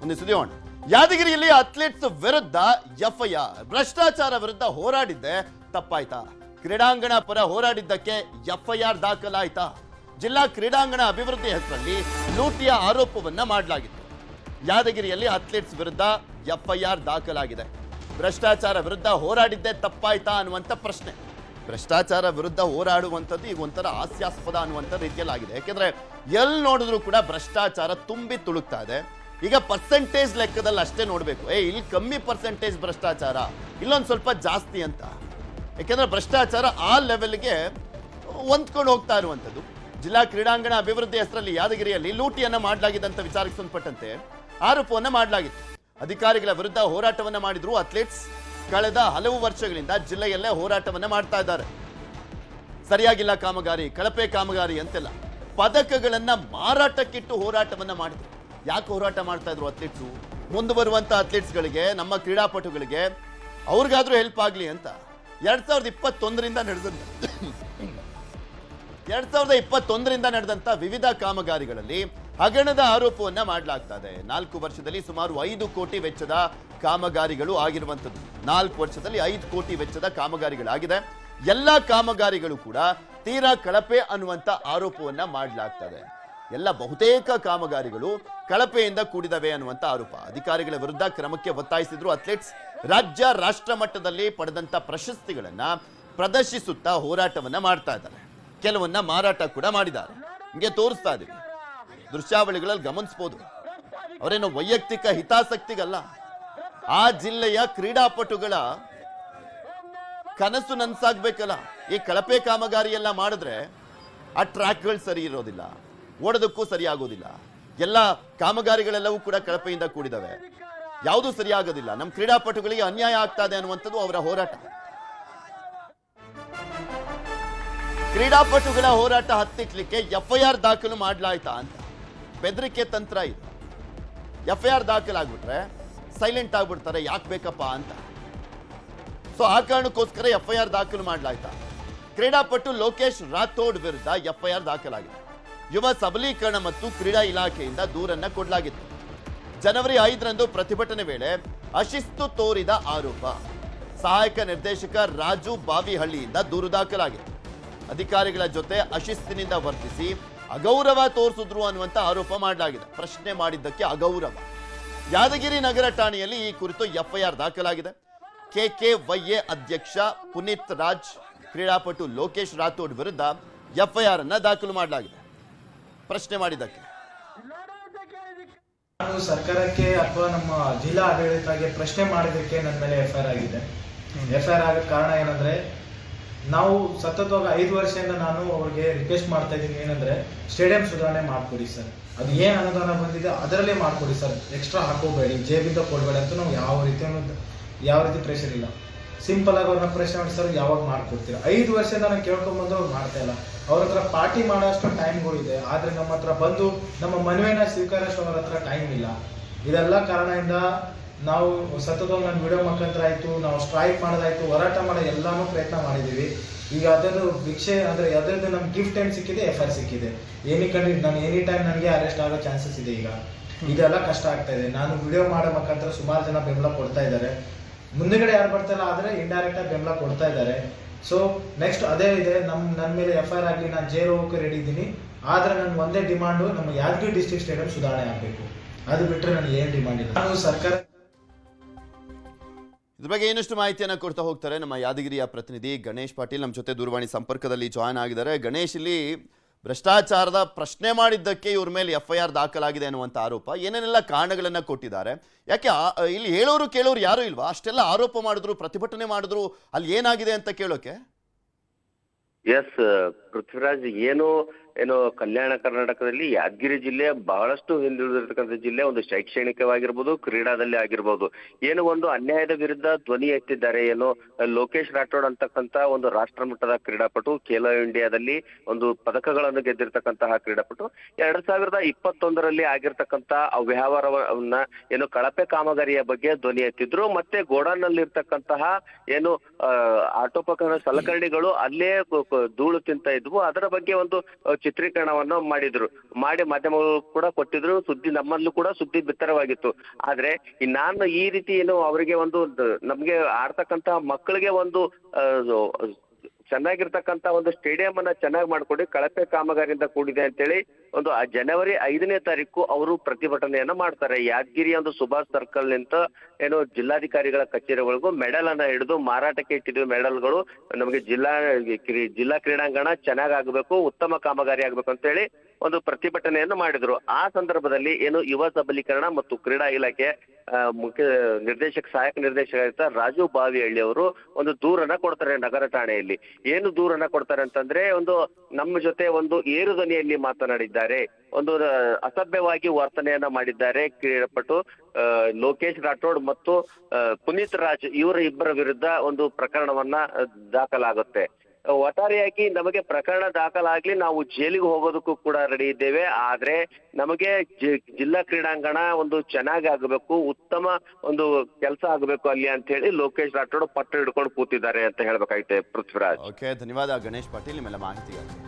ಸುದ್ದಿಯೋಣ ಯಾದಗಿರಿಯಲ್ಲಿ ಅಥ್ಲೀಟ್ಸ್ ವಿರುದ್ಧ ಎಫ್ಐಆರ್ ಭ್ರಷ್ಟಾಚಾರ ವಿರುದ್ಧ ಹೋರಾಡಿದ್ದೆ ತಪ್ಪಾಯ್ತಾ? ಕ್ರೀಡಾಂಗಣ ಪರ ಹೋರಾಡಿದ್ದಕ್ಕೆ ಎಫ್ಐಆರ್ ದಾಖಲಾಯ್ತಾ? ಜಿಲ್ಲಾ ಕ್ರೀಡಾಂಗಣ ಅಭಿವೃದ್ಧಿ ಹೆಸರಲ್ಲಿ ಲೂಟಿಯ ಆರೋಪವನ್ನ ಮಾಡಲಾಗಿತ್ತು. ಯಾದಗಿರಿಯಲ್ಲಿ ಅಥ್ಲೀಟ್ಸ್ ವಿರುದ್ಧ ಎಫ್ಐಆರ್ ದಾಖಲಾಗಿದೆ. ಭ್ರಷ್ಟಾಚಾರ ವಿರುದ್ಧ ಹೋರಾಡಿದ್ದೆ ತಪ್ಪಾಯ್ತಾ ಅನ್ನುವಂಥ ಪ್ರಶ್ನೆ. ಭ್ರಷ್ಟಾಚಾರ ವಿರುದ್ಧ ಹೋರಾಡುವಂಥದ್ದು ಈಗ ಒಂಥರ ಹಾಸ್ಯಾಸ್ಪದ ಅನ್ನುವಂಥ ರೀತಿಯಲ್ಲಾಗಿದೆ. ಯಾಕೆಂದ್ರೆ ಎಲ್ಲಿ ನೋಡಿದ್ರು ಕೂಡ ಭ್ರಷ್ಟಾಚಾರ ತುಂಬಿ ತುಳುಕ್ತಾ ಇದೆ. ಈಗ ಪರ್ಸೆಂಟೇಜ್ ಲೆಕ್ಕದಲ್ಲಿ ಅಷ್ಟೇ ನೋಡಬೇಕು. ಏ, ಇಲ್ಲಿ ಕಮ್ಮಿ ಪರ್ಸೆಂಟೇಜ್ ಭ್ರಷ್ಟಾಚಾರ, ಇಲ್ಲೊಂದು ಸ್ವಲ್ಪ ಜಾಸ್ತಿ ಅಂತ. ಯಾಕೆಂದ್ರೆ ಭ್ರಷ್ಟಾಚಾರ ಆ ಲೆವೆಲ್ಗೆ ಹೊಂದ್ಕೊಂಡು ಹೋಗ್ತಾ ಇರುವಂಥದ್ದು. ಜಿಲ್ಲಾ ಕ್ರೀಡಾಂಗಣ ಅಭಿವೃದ್ಧಿ ಹೆಸರಲ್ಲಿ ಯಾದಗಿರಿಯಲ್ಲಿ ಲೂಟಿಯನ್ನ ಮಾಡಲಾಗಿದೆ ಅಂತ ವಿಚಾರಕ್ಕೆ ಸಂಬಂಧಪಟ್ಟಂತೆ ಆರೋಪವನ್ನ ಮಾಡಲಾಗಿತ್ತು. ಅಧಿಕಾರಿಗಳ ವಿರುದ್ಧ ಹೋರಾಟವನ್ನ ಮಾಡಿದ್ರು ಅಥ್ಲೀಟ್ಸ್. ಕಳೆದ ಹಲವು ವರ್ಷಗಳಿಂದ ಜಿಲ್ಲೆಯಲ್ಲೇ ಹೋರಾಟವನ್ನ ಮಾಡ್ತಾ ಇದ್ದಾರೆ. ಸರಿಯಾಗಿಲ್ಲ ಕಾಮಗಾರಿ, ಕಳಪೆ ಕಾಮಗಾರಿ ಅಂತೆಲ್ಲ ಪದಕಗಳನ್ನ ಮಾರಾಟಕ್ಕಿಟ್ಟು ಹೋರಾಟವನ್ನ ಮಾಡಿದ್ರು. ಯಾಕೆ ಹೋರಾಟ ಮಾಡ್ತಾ ಇದ್ರು ಅಥ್ಲೀಟ್ಸು ಮುಂದೆ ಬರುವಂತ ಅಥ್ಲೆಟ್ಸ್ಗಳಿಗೆ ನಮ್ಮ ಕ್ರೀಡಾಪಟುಗಳಿಗೆ ಅವ್ರಿಗಾದ್ರೂ ಹೆಲ್ಪ್ ಆಗ್ಲಿ ಅಂತ ಎರಡ್ ಸಾವಿರದ ಇಪ್ಪತ್ತೊಂದರಿಂದ ನಡೆದಂತ ಎರಡ್ ಸಾವಿರದ ಇಪ್ಪತ್ತೊಂದರಿಂದ ನಡೆದಂತ ವಿವಿಧ ಕಾಮಗಾರಿಗಳಲ್ಲಿ ಹಗರಣದ ಆರೋಪವನ್ನ ಮಾಡಲಾಗ್ತಾ ಇದೆ ನಾಲ್ಕು ವರ್ಷದಲ್ಲಿ ಸುಮಾರು ಐದು ಕೋಟಿ ವೆಚ್ಚದ ಕಾಮಗಾರಿಗಳು ಆಗಿರುವಂತದ್ದು ನಾಲ್ಕು ವರ್ಷದಲ್ಲಿ ಐದು ಕೋಟಿ ವೆಚ್ಚದ ಕಾಮಗಾರಿಗಳಾಗಿದೆ. ಎಲ್ಲಾ ಕಾಮಗಾರಿಗಳು ಕೂಡ ತೀರಾ ಕಳಪೆ ಅನ್ನುವಂತ ಆರೋಪವನ್ನ ಮಾಡಲಾಗ್ತದೆ. ಎಲ್ಲ ಬಹುತೇಕ ಕಾಮಗಾರಿಗಳು ಕಳಪೆಯಿಂದ ಕೂಡಿದವೆ ಅನ್ನುವಂತ ಆರೋಪ. ಅಧಿಕಾರಿಗಳ ವಿರುದ್ಧ ಕ್ರಮಕ್ಕೆ ಒತ್ತಾಯಿಸಿದ್ರು ಅಥ್ಲೆಟ್ಸ್. ರಾಜ್ಯ ರಾಷ್ಟ್ರ ಮಟ್ಟದಲ್ಲಿ ಪಡೆದಂತ ಪ್ರಶಸ್ತಿಗಳನ್ನ ಪ್ರದರ್ಶಿಸುತ್ತಾ ಹೋರಾಟವನ್ನ ಮಾಡ್ತಾ ಇದ್ದಾರೆ. ಕೆಲವನ್ನ ಮಾರಾಟ ಕೂಡ ಮಾಡಿದ್ದಾರೆ. ಹಿಂಗೆ ತೋರಿಸ್ತಾ ಇದ್ದೀವಿ ದೃಶ್ಯಾವಳಿಗಳಲ್ಲಿ ಗಮನಿಸಬಹುದು ಅವರೇನು ವೈಯಕ್ತಿಕ ಹಿತಾಸಕ್ತಿಗಲ್ಲ. ಆ ಜಿಲ್ಲೆಯ ಕ್ರೀಡಾಪಟುಗಳ ಕನಸು ನನ್ಸಾಗ್ಬೇಕಲ್ಲ. ಈ ಕಳಪೆ ಕಾಮಗಾರಿ ಎಲ್ಲ ಮಾಡಿದ್ರೆ ಆ ಟ್ರ್ಯಾಕ್ಗಳು ಸರಿ ಇರೋದಿಲ್ಲ. ಓಡೋದಕ್ಕೂ ಸರಿಯಾಗೋದಿಲ್ಲ. ಎಲ್ಲ ಕಾಮಗಾರಿಗಳೆಲ್ಲವೂ ಕೂಡ ಕಳಪೆಯಿಂದ ಕೂಡಿದವೆ. ಯಾವುದೂ ಸರಿಯಾಗೋದಿಲ್ಲ. ನಮ್ಮ ಕ್ರೀಡಾಪಟುಗಳಿಗೆ ಅನ್ಯಾಯ ಆಗ್ತಾ ಇದೆ ಅನ್ನುವಂಥದ್ದು ಅವರ ಹೋರಾಟ. ಕ್ರೀಡಾಪಟುಗಳ ಹೋರಾಟ ಹತ್ತಿಕ್ಲಿಕ್ಕೆ ಎಫ್ಐಆರ್ ದಾಖಲು ಮಾಡ್ಲಾಯ್ತಾ ಅಂತ. ಬೆದರಿಕೆ ತಂತ್ರ ಇದು. ಎಫ್ಐಆರ್ ದಾಖಲಾಗ್ಬಿಟ್ರೆ ಸೈಲೆಂಟ್ ಆಗ್ಬಿಡ್ತಾರೆ. ಯಾಕೆ ಬೇಕಪ್ಪ ಅಂತ. ಸೊ, ಆ ಕಾರಣಕ್ಕೋಸ್ಕರ ಎಫ್ಐಆರ್ ದಾಖಲು ಮಾಡಲಾಯ್ತಾ. ಕ್ರೀಡಾಪಟು ಲೋಕೇಶ್ ರಾಥೋಡ್ ವಿರುದ್ಧ ಎಫ್ಐಆರ್ ದಾಖಲಾಗಿದೆ. ಯುವ ಸಬಲೀಕರಣ ಮತ್ತು ಕ್ರೀಡಾ ಇಲಾಖೆಯಿಂದ ದೂರನ್ನ ಕೊಡಲಾಗಿತ್ತು. ಜನವರಿ ಐದರಂದು ಪ್ರತಿಭಟನೆ ವೇಳೆ ಅಶಿಸ್ತು ತೋರಿದ ಆರೋಪ. ಸಹಾಯಕ ನಿರ್ದೇಶಕ ರಾಜು ಬಾವಿಹಳ್ಳಿಯಿಂದ ದೂರು ದಾಖಲಾಗಿತ್ತು. ಅಧಿಕಾರಿಗಳ ಜೊತೆ ಅಶಿಸ್ತಿನಿಂದ ವರ್ತಿಸಿ ಅಗೌರವ ತೋರಿಸಿದ್ರು ಅನ್ನುವಂತ ಆರೋಪ ಮಾಡಲಾಗಿದೆ. ಪ್ರಶ್ನೆ ಮಾಡಿದ್ದಕ್ಕೆ ಅಗೌರವ. ಯಾದಗಿರಿ ನಗರ ಠಾಣೆಯಲ್ಲಿ ಈ ಕುರಿತು ಎಫ್ಐಆರ್ ದಾಖಲಾಗಿದೆ. ಕೆಕೆವೈಎ ಅಧ್ಯಕ್ಷ ಪುನೀತ್ ರಾಜ್, ಕ್ರೀಡಾಪಟು ಲೋಕೇಶ್ ರಾಥೋಡ್ ವಿರುದ್ಧ ಎಫ್ಐಆರ್ ಅನ್ನ ದಾಖಲು ಮಾಡಲಾಗಿದೆ. ಪ್ರಶ್ನೆ ಮಾಡಿದ್ದಕ್ಕೆ. ನಾನು ಸರ್ಕಾರಕ್ಕೆ ಅಥವಾ ನಮ್ಮ ಜಿಲ್ಲಾ ಆಡಳಿತಕ್ಕೆ ಪ್ರಶ್ನೆ ಮಾಡಿದ್ದಕ್ಕೆ ನನ್ನ ಮೇಲೆ ಎಫ್ ಆರ್ ಆಗಿದೆ. ಎಫ್ ಐ ಆರ್ ಆಗೋ ಕಾರಣ ಏನಂದ್ರೆ, ನಾವು ಸತತವಾಗಿ ಐದು ವರ್ಷದಿಂದ ನಾನು ಅವ್ರಿಗೆ ರಿಕ್ವೆಸ್ಟ್ ಮಾಡ್ತಾ ಇದ್ದೀನಿ. ಏನಂದ್ರೆ ಸ್ಟೇಡಿಯಂ ಸುಧಾರಣೆ ಮಾಡ್ಕೊಡಿ ಸರ್. ಅದು ಏನ್ ಅನುದಾನ ಬಂದಿದೆ ಅದರಲ್ಲೇ ಮಾಡ್ಕೊಡಿ ಸರ್. ಎಕ್ಸ್ಟ್ರಾ ಹಾಕೋಬೇಡಿ. ಜೇಬಿಂದ ಕೊಡ್ಬೇಡಿ ಅಂತ ನಾವು ಯಾವ ರೀತಿ ಯಾವ ರೀತಿ ಪ್ರೆಷರ್ ಇಲ್ಲ. ಸಿಂಪಲ್ ಆಗಿ ಅವ್ರನ್ನ ಪ್ರಶ್ನೆ ಮಾಡಿ ಯಾವಾಗ ಮಾಡ್ಕೊಡ್ತೀರಾ? ಐದು ವರ್ಷದಿಂದ ನಾನು ಕೇಳ್ಕೊಂಡ್ ಬಂದ್ರು ಅವ್ರು ಮಾಡ್ತಾ ಇಲ್ಲ. ಅವ್ರ ಹತ್ರ ಪಾರ್ಟಿ ಮಾಡೋಷ್ಟು ಟೈಮ್ಗಳು ಇದೆ. ಆದ್ರೆ ನಮ್ಮ ಹತ್ರ ಬಂದು ನಮ್ಮ ಮನವಿನ ಸ್ವೀಕರಿಸೋ ಅವ್ರ ಹತ್ರ ಟೈಮ್ ಇಲ್ಲ. ಇದೆಲ್ಲ ಕಾರಣದಿಂದ ನಾವು ಸತತ ನನ್ನ ವಿಡಿಯೋ ಮುಖಾಂತರ ಆಯ್ತು ನಾವು ಸ್ಟ್ರೈಕ್ ಮಾಡೋದಾಯ್ತು, ಹೋರಾಟ ಮಾಡೋ ಎಲ್ಲಾನು ಪ್ರಯತ್ನ ಮಾಡಿದೀವಿ. ಈಗ ಅದರದ್ದು ಭಿಕ್ಷೆ, ಅಂದ್ರೆ ಅದರದ್ದು ನಮ್ಗೆ ಗಿಫ್ಟ್ ಏನ್ ಸಿಕ್ಕಿದೆ? ಎಫ್ ಆರ್ ಸಿಕ್ಕಿದೆ. ಏನಿ ಕಂಡು, ನಾನು ಎನಿ ಟೈಮ್ ನನಗೆ ಅರೆಸ್ಟ್ ಆಗೋ ಚಾನ್ಸಸ್ ಇದೆ ಈಗ. ಇದೆಲ್ಲ ಕಷ್ಟ ಆಗ್ತಾ ಇದೆ. ನಾನು ವಿಡಿಯೋ ಮಾಡೋ ಮುಖಾಂತರ ಸುಮಾರು ಜನ ಬೆಂಬಲ ಕೊಡ್ತಾ ಇದ್ದಾರೆ. ಮುಂದೆಗಡೆ ಯಾರು ಬರ್ತಾರ ಆದ್ರೆ ಇಂಡೈರೆಕ್ಟ್ ಆಗಿ ಬೆಂಬಲ ಕೊಡ್ತಾ ಇದ್ದಾರೆ. ಸೊ ನೆಕ್ಸ್ಟ್ ಅದೇ ಇದೆ. ನಮ್ ನನ್ನ ಮೇಲೆ ಎಫ್ ಐ ಆರ್ ಆಗಲಿ, ನಾನು ಜೇಲ್ ಹೋಗಕ್ಕೆ ರೆಡಿ ಇದ್ದೀನಿ. ಆದ್ರೆ ನನ್ನ ಒಂದೇ ಡಿಮಾಂಡು ನಮ್ಮ ಯಾದಗಿರಿ ಡಿಸ್ಟ್ರಿಕ್ಟ್ ಸ್ಟೇಡಿಯಂ ಸುಧಾರಣೆ ಆಗಬೇಕು. ಅದು ಬಿಟ್ಟರೆ ನನಗೆ ಏನ್ ಡಿಮಾಂಡ್ ಇಲ್ಲ. ನಾನು ಸರ್ಕಾರ ಇದ್ರ ಬಗ್ಗೆ ಇನ್ನಷ್ಟು ಮಾಹಿತಿಯನ್ನ ಕೊಡ್ತಾ ಹೋಗ್ತಾರೆ ನಮ್ಮ ಯಾದಗಿರಿಯ ಪ್ರತಿನಿಧಿ ಗಣೇಶ್ ಪಾಟೀಲ್. ನಮ್ಮ ಜೊತೆ ದೂರವಾಣಿ ಸಂಪರ್ಕದಲ್ಲಿ ಜಾಯ್ನ್ ಆಗಿದ್ದಾರೆ. ಗಣೇಶ್, ಇಲ್ಲಿ ಭ್ರಷ್ಟಾಚಾರದ ಪ್ರಶ್ನೆ ಮಾಡಿದ್ದಕ್ಕೆ ಇವ್ರ ಮೇಲೆ ಎಫ್ ಐ ಆರ್ ದಾಖಲಾಗಿದೆ ಅನ್ನುವಂಥ ಆರೋಪ, ಏನೇನೆಲ್ಲ ಕಾರಣಗಳನ್ನ ಕೊಟ್ಟಿದ್ದಾರೆ? ಯಾಕೆ ಇಲ್ಲಿ ಹೇಳೋರು ಕೇಳೋರು ಯಾರು ಇಲ್ವಾ? ಅಷ್ಟೆಲ್ಲ ಆರೋಪ ಮಾಡಿದ್ರು, ಪ್ರತಿಭಟನೆ ಮಾಡಿದ್ರು, ಅಲ್ಲಿ ಏನಾಗಿದೆ ಅಂತ ಕೇಳೋಕೆ? ಎಸ್ ಪೃಥ್ವಿರಾಜ್ ಏನು ಏನು ಕಲ್ಯಾಣ ಕರ್ನಾಟಕದಲ್ಲಿ ಯಾದಗಿರಿ ಜಿಲ್ಲೆ ಬಹಳಷ್ಟು ಹಿಂದುಳಿದಿರತಕ್ಕಂಥ ಜಿಲ್ಲೆ ಒಂದು ಶೈಕ್ಷಣಿಕವಾಗಿರ್ಬೋದು, ಕ್ರೀಡಾದಲ್ಲಿ ಆಗಿರ್ಬೋದು. ಏನು ಒಂದು ಅನ್ಯಾಯದ ವಿರುದ್ಧ ಧ್ವನಿ ಎತ್ತಿದ್ದಾರೆ ಏನು ಲೋಕೇಶ್ ರಾಠೋಡ್ ಅಂತಕ್ಕಂತ ಒಂದು ರಾಷ್ಟ್ರ ಮಟ್ಟದ ಕ್ರೀಡಾಪಟು, ಖೇಲೋ ಇಂಡಿಯಾದಲ್ಲಿ ಒಂದು ಪದಕಗಳನ್ನು ಗೆದ್ದಿರ್ತಕ್ಕಂತಹ ಕ್ರೀಡಾಪಟು. ಎರಡ್ ಸಾವಿರದ ಇಪ್ಪತ್ತೊಂದರಲ್ಲಿ ಆಗಿರ್ತಕ್ಕಂತ ಅವ್ಯವಹಾರವನ್ನ ಏನು ಕಳಪೆ ಕಾಮಗಾರಿಯ ಬಗ್ಗೆ ಧ್ವನಿ ಎತ್ತಿದ್ರು. ಮತ್ತೆ ಗೋಡಾನ್ನಲ್ಲಿ ಇರ್ತಕ್ಕಂತಹ ಏನು ಆಟೋಪಕರಣ ಸಲಕರಣೆಗಳು ಅಲ್ಲೇ ಧೂಳು ತಿಂತ ಇದ್ವು. ಅದರ ಬಗ್ಗೆ ಒಂದು ಚಿತ್ರೀಕರಣವನ್ನು ಮಾಡಿದ್ರು. ಮಾಡಿ ಮಾಧ್ಯಮಗಳು ಕೂಡ ಕೊಟ್ಟಿದ್ರು, ಸುದ್ದಿ ನಮ್ಮಲ್ಲೂ ಕೂಡ ಸುದ್ದಿ ಬಿತ್ತರವಾಗಿತ್ತು. ಆದ್ರೆ ನಾನು ಈ ರೀತಿ ಏನು ಅವರಿಗೆ ಒಂದು ನಮ್ಗೆ ಆಡ್ತಕ್ಕಂತ ಮಕ್ಕಳಿಗೆ ಒಂದು ಚೆನ್ನಾಗಿರ್ತಕ್ಕಂತ ಒಂದು ಸ್ಟೇಡಿಯಂ ಅನ್ನ ಚೆನ್ನಾಗಿ ಮಾಡ್ಕೊಂಡು ಕಳಪೆ ಕಾಮಗಾರಿಯಿಂದ ಕೂಡಿದೆ ಅಂತೇಳಿ ಒಂದು, ಆ ಜನವರಿ ಐದನೇ ತಾರೀಕು ಅವರು ಪ್ರತಿಭಟನೆಯನ್ನ ಮಾಡ್ತಾರೆ. ಯಾದಗಿರಿ ಒಂದು ಸುಭಾಷ್ ಸರ್ಕಲ್ ನಿಂತ ಏನು ಜಿಲ್ಲಾಧಿಕಾರಿಗಳ ಕಚೇರಿಗಳಿಗೂ ಮೆಡಲ್ ಅನ್ನ ಹಿಡಿದು ಮಾರಾಟಕ್ಕೆ ಇಟ್ಟಿದ್ವಿ ಮೆಡಲ್ಗಳು. ನಮಗೆ ಜಿಲ್ಲಾ ಜಿಲ್ಲಾ ಕ್ರೀಡಾಂಗಣ ಚೆನ್ನಾಗಾಗಬೇಕು, ಉತ್ತಮ ಕಾಮಗಾರಿ ಆಗ್ಬೇಕು ಅಂತೇಳಿ ಒಂದು ಪ್ರತಿಭಟನೆಯನ್ನು ಮಾಡಿದ್ರು. ಆ ಸಂದರ್ಭದಲ್ಲಿ ಏನು ಯುವ ಸಬಲೀಕರಣ ಮತ್ತು ಕ್ರೀಡಾ ಇಲಾಖೆ ಮುಖ್ಯ ನಿರ್ದೇಶಕ, ಸಹಾಯಕ ನಿರ್ದೇಶಕ ರಾಜು ಬಾವಿಹಳ್ಳಿ ಅವರು ಒಂದು ದೂರನ್ನ ಕೊಡ್ತಾರೆ ನಗರ ಠಾಣೆಯಲ್ಲಿ. ಏನು ದೂರನ್ನ ಕೊಡ್ತಾರೆ ಅಂತಂದ್ರೆ ಒಂದು ನಮ್ಮ ಜೊತೆ ಒಂದು ಏರು ಧ್ವನಿಯಲ್ಲಿ ಮಾತನಾಡಿದ್ದಾರೆ. ಒಂದು ಅಸಭ್ಯವಾಗಿ ವರ್ತನೆಯನ್ನ ಮಾಡಿದ್ದಾರೆ ಕ್ರೀಡಾಪಟು ಲೋಕೇಶ್ ರಾಠೋಡ್ ಮತ್ತು ಪುನೀತ್ ರಾಜ್ ಇವರ ಇಬ್ಬರ ವಿರುದ್ಧ ಒಂದು ಪ್ರಕರಣವನ್ನ ದಾಖಲಾಗುತ್ತೆ. ಒಟ್ಟಾರೆಯಾಗಿ ನಮಗೆ ಪ್ರಕರಣ ದಾಖಲಾಗ್ಲಿ ನಾವು ಜೈಲಿಗೆ ಹೋಗೋದಕ್ಕೂ ಕೂಡ ರೆಡಿ ಇದ್ದೇವೆ. ಆದ್ರೆ ನಮಗೆ ಜಿಲ್ಲಾ ಕ್ರೀಡಾಂಗಣ ಒಂದು ಚೆನ್ನಾಗಿ ಆಗಬೇಕು, ಉತ್ತಮ ಒಂದು ಕೆಲಸ ಆಗಬೇಕು ಅಲ್ಲಿ ಅಂತ ಹೇಳಿ ಲೋಕೇಶ್ ರಾಠೋಡ್ ಪಟ್ಟು ಹಿಡ್ಕೊಂಡು ಕೂತಿದ್ದಾರೆ ಅಂತ ಹೇಳ್ಬೇಕಾಗಿದೆ ಪೃಥ್ವಿರಾಜ್. ಓಕೆ, ಧನ್ಯವಾದ ಗಣೇಶ್ ಪಾಟೀಲ್, ನಿಮ್ಮೆಲ್ಲ ಮಾಹಿತಿಗಾಗಿ.